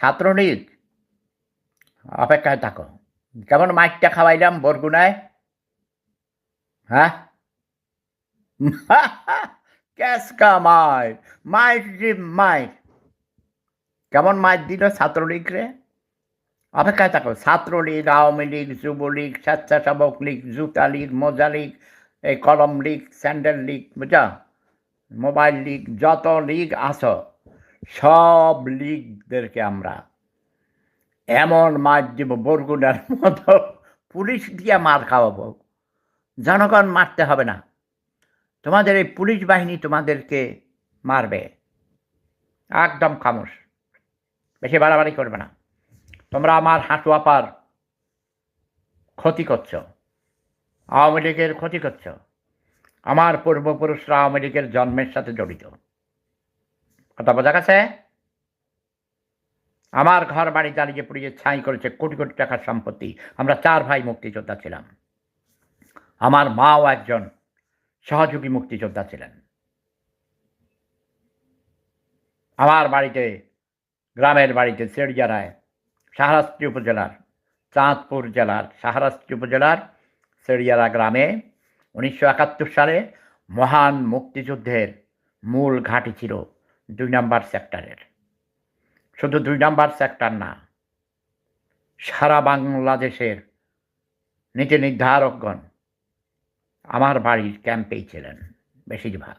ছাত্রলীগ। অপেক্ষায় থাকো। কেমন মাইকটা খাওয়াইলাম, বরগুনায়? হ্যাঁ? ক্যাসকা মাইক মাইক মাইক। কেমন মাইক দিল ছাত্রলীগ রে? অপেক্ষায় থাকো। ছাত্রলীগ, আওয়ামী লীগ, যুবলীগ, স্বেচ্ছাসেবক লীগ, জুতা লীগ, মোজা লীগ, এই কলম লীগ, স্যান্ডেল লীগ, বুঝা? মোবাইল লীগ, যত লীগ আছো। সব লীগদেরকে আমরা এমন মার দিব বরগুনার মতো পুলিশ দিয়ে মার খাওয়াবো। জনগণ মারতে হবে না। তোমাদের এই পুলিশ বাহিনী তোমাদেরকে মারবে। একদম খামোশ। বেশি বাড়াবাড়ি করবে না। তোমরা আমার হাঁটু আপার ক্ষতি করছ। আওয়ামী লীগের ক্ষতি করছ। আমার পূর্বপুরুষরা আওয়ামী লীগের জন্মের সাথে জড়িত। কথা বোঝা গেছে, আমার ঘর বাড়ি দাঁড়িয়ে পুড়িয়ে ছাই করেছে কোটি কোটি টাকার সম্পত্তি। আমরা চার ভাই মুক্তিযোদ্ধা ছিলাম। আমার মাও একজন সহযোগী মুক্তিযোদ্ধা ছিলেন। আমার বাড়িতে, গ্রামের বাড়িতে সেড়িয়ারায় সাহারাস্ত্রী উপজেলার, চাঁদপুর জেলার শাহরাস্ত্রী উপজেলার সেড়িয়ারা গ্রামে উনিশশো একাত্তর সালে মহান মুক্তিযুদ্ধের মূল ঘাঁটি ছিল দুই নাম্বার সেক্টরের শুধু দুই নাম্বার সেক্টর না, সারা বাংলাদেশের নীতি নির্ধারকগণ আমার বাড়ির ক্যাম্পেই ছিলেন বেশিরভাগ।